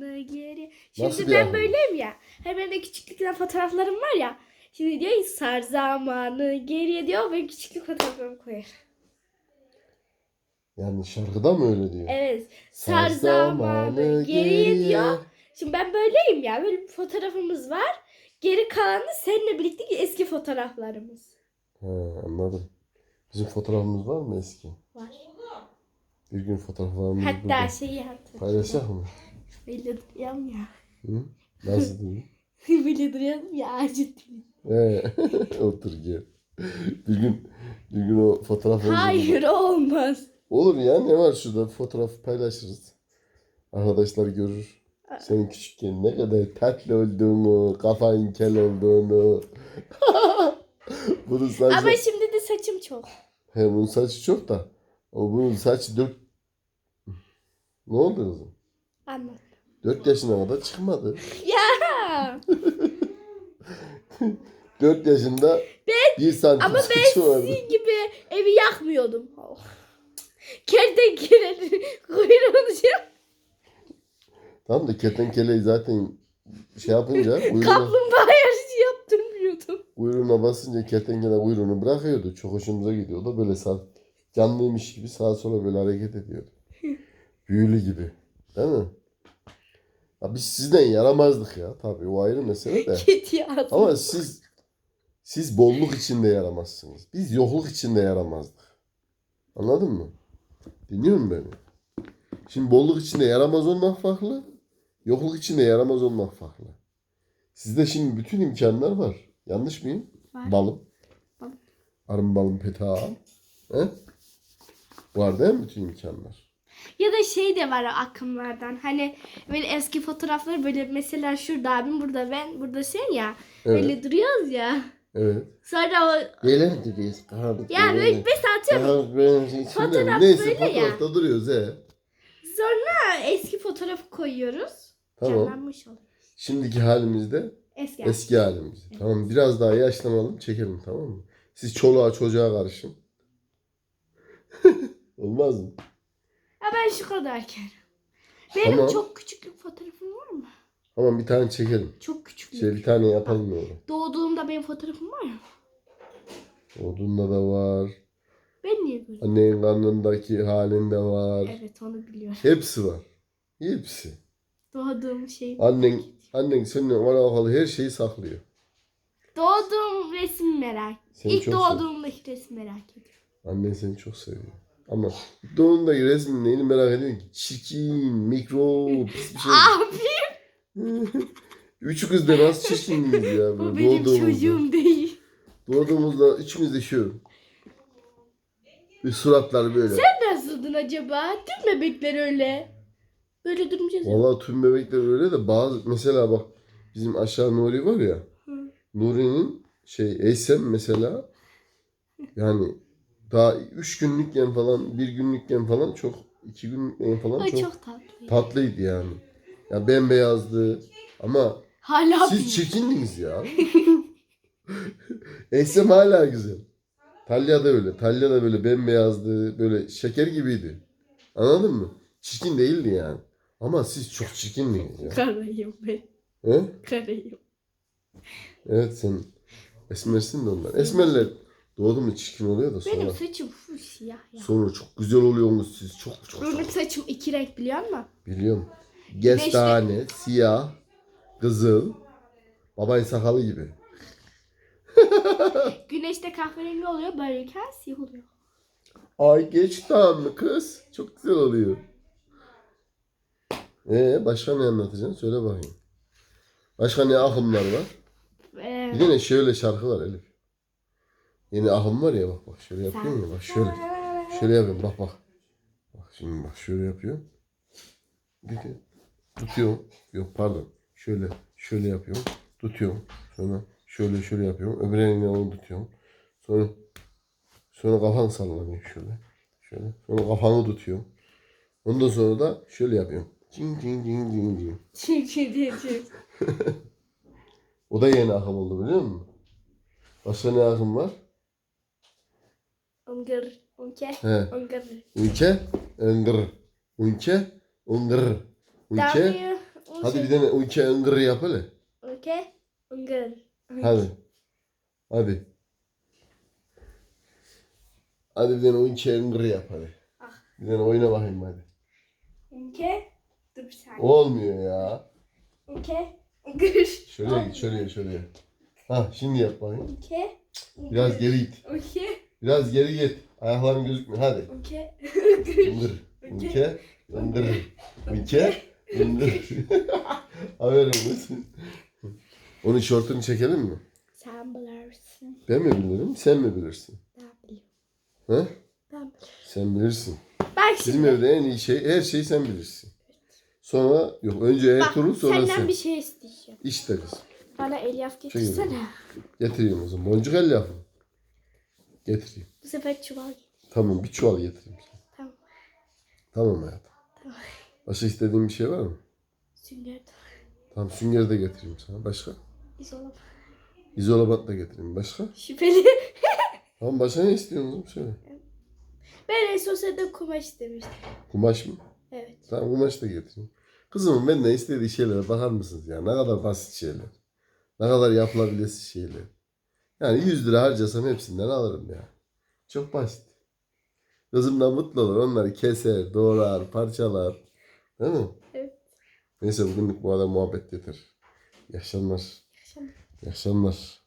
geri. Şimdi Nasıl ben ahım? böyleyim ya. Hani benim de küçüklükten fotoğraflarım var ya. Şimdi diyor sar zamanı geriye diyor ve küçüklük fotoğraflarımı koyar. Yani şarkıda mı öyle diyor? Evet. Sar zamanı geriye diyor. Şimdi ben böyleyim ya. Böyle bir fotoğrafımız var. Geri kalanı seninle birlikte eski fotoğraflarımız He, anladım. Bizim fotoğrafımız var mı eski? var. Bir gün fotoğraflarımızı Hatta şeyi hatırlıyorum. paylaşacak mı? Böyle duruyorum ya. Hı? Nasıl duruyor? Böyle duruyorum ya acı He, otur gel. Bir gün, bir gün o fotoğraf olur. Hayır olmaz. Olur ya ne var şurada fotoğraf paylaşırız. Arkadaşlar görür. Senin küçükken ne kadar tatlı olduğunu, kafan kel olduğunu. Bunu sadece... Ama şimdi de saçım çok. He bunun saçı çok da. O bunun saçı dört... Ne oldu kızım? Anlat. 4 yaşına kadar çıkmadı. Ya. 4 yaşında ben, 1 santim Ama ben sizin gibi evi yakmıyordum. Oh. Kertenkele kuyruğunu şey Tamam da kertenkeleyi zaten şey yapınca kuyruğuna, kaplumbağa yarışı yaptırmıyordum. kuyruğuna basınca kertenkele kuyruğunu bırakıyordu. Çok hoşumuza gidiyordu. Böyle sağ, canlıymış gibi sağa sola böyle hareket ediyordu. Büyülü gibi. Değil mi? Ya biz sizden yaramazdık ya. Tabii o ayrı mesele de. Ama siz siz bolluk içinde yaramazsınız. Biz yokluk içinde yaramazdık. Anladın mı? Dinliyor musun beni? Şimdi bolluk içinde yaramaz olmak farklı. Yokluk içinde yaramaz olmak farklı. Sizde şimdi bütün imkanlar var. Yanlış mıyım? Var. Balım. Balım. Arım balım petağım. He? Var değil mi bütün imkanlar? Ya da şey de var akımlardan. Hani böyle eski fotoğrafları böyle mesela şurada abim burada ben burada sen ya. Evet. Böyle duruyoruz ya. Evet. Sonra o diyoruz? Kahradık. ya böyle mesela atıyorum. Fotoğraf Neyse böyle ya. fotoğrafta duruyoruz he. Sonra eski fotoğrafı koyuyoruz. Tamam. Canlanmış oluyor. Şimdiki halimizde Eski. Eski halimiz. Tamam biraz daha yaşlanalım çekelim tamam mı? Siz çoluğa çocuğa karışın. Olmaz mı? Ben şu kadarken. Benim Tamam. çok küçüklük fotoğrafım var mı? Tamam bir tane çekelim. Çok küçüklük. Şey bir tane yapalım öyle. Doğduğumda benim fotoğrafım var ya. Odunda da var. Ben niye böyle? Annenin karnındaki halinde var. Evet onu biliyorum. Hepsi var. Hepsi. Doğduğum şey. Annen, annen seninle alakalı her şeyi saklıyor. Doğduğum resim merak. Seni İlk çok doğduğumdaki resim merak ediyorum. Annen seni çok seviyor. Ama doğumdaki resmin neyini merak ediyorsun ki? Çirkin, mikro, pis bir şey. Abi Üçü kız da nasıl çirkindiniz ya. bu benim doğduğumuzda. çocuğum değil. Doğduğumuzda üçümüz de şu. Bir suratlar böyle. Sen nasıldın acaba? Tüm bebekler öyle. Böyle durmayacağız. ya. Vallahi tüm bebekler öyle de bazı mesela bak bizim aşağı Nuri var ya. Nuri'nin şey Eysem mesela yani daha üç günlükken falan bir günlükken falan çok iki günlükken falan Ay çok, çok tatlı. tatlıydı yani. Ya bembeyazdı ama Hala siz büyük. çirkindiniz ya. Eysem hala güzel. Talya da öyle. Talya da böyle bembeyazdı. Böyle şeker gibiydi. Anladın mı? Çirkin değildi yani. Ama siz çok çirkindiniz ya. Karayım ben. He? Karayım. Evet sen esmersin de onlar. Esmerler doğdu mu çirkin oluyor da sonra. Benim saçım full siyah ya. Sonra çok güzel oluyorsunuz siz. Çok çok Benim çok. saçım iki renk biliyor musun? Biliyorum. Gestane, siyah, kızıl, babayın sakalı gibi. Güneşte kahverengi oluyor böyleyken siyah oluyor. Ay geç tamam mı kız? Çok güzel oluyor. Ee başka ne anlatacaksın? Söyle bakayım. Başka ne akımlar var? Ee, Bir de ne şöyle şarkı var Elif. Yeni akım var ya bak bak şöyle yapıyorum ya bak şöyle. Şöyle yapıyorum bak bak. Bak şimdi bak şöyle yapıyorum. Gidiyor. Tutuyorum. Yok pardon. Şöyle şöyle yapıyorum. Tutuyorum. Sonra şöyle şöyle yapıyorum. Öbür elimle onu tutuyorum. Sonra sonra kafan sallanıyor şöyle. Şöyle. Sonra kafanı tutuyorum. Ondan sonra da şöyle yapıyorum. Cing cing cing cing cing. Çirkin diyeceğim. O da yeni akım oldu biliyor musun? Başka ne akım var? Ongır. Onke. He. Ongır. Ülke, ıngır. Ülke, ıngır. Ülke, W. Hadi bir tane o iki ıngırı yap hele. Okey. Ungır. Hadi. Hadi. Hadi bir tane o iki ıngırı yap hadi. Ah. Bir tane oyna bakayım hadi. Okey. Dur bir saniye. Olmuyor ya. Okey. Ungır. Şöyle git, şöyle şöyle. Ha şimdi yap bakayım. Okey. Biraz geri git. Okey. Biraz geri git. Ayakların gözükmüyor. Hadi. Okey. Ungır. Ingır. Ünke. Ingır. Ünke. Ingır. Aferin kız. Onun şortunu çekelim mi? Sen bilirsin. Ben mi bilirim, sen mi bilirsin? Ben biliyorum. He? Ben, Sen bilirsin. bak Bizim şimdi. evde en iyi şey, her şeyi sen bilirsin. Sonra, yok önce Ertuğrul sonra senden sen. bir şey isteyeceğim. İşte kız. Bana elyaf getirsene. Getireyim o zaman. Boncuk el yapın. Getireyim. Bu sefer çuval getir. Tamam bir çuval getireyim. sana. Tamam. Tamam hayatım. Tamam. Başka istediğin bir şey var mı? Sünger Tamam süngeri de getireyim sana. Başka? İzola. İzolabat da getireyim. Başka? Şüpheli. Tamam başka ne istiyorsun söyle. ben Esosa'da kumaş istemiştim. Kumaş mı? Evet. Tamam kumaş da getireyim. Kızımın benden istediği şeylere bakar mısınız ya? Ne kadar basit şeyler. Ne kadar yapılabilir şeyler. Yani 100 lira harcasam hepsinden alırım ya. Çok basit. Kızım da mutlu olur. Onları keser, doğrar, parçalar. Değil mi? Evet. Neyse bugünlük bu kadar muhabbet yeter. Akşam. İyi akşamlar.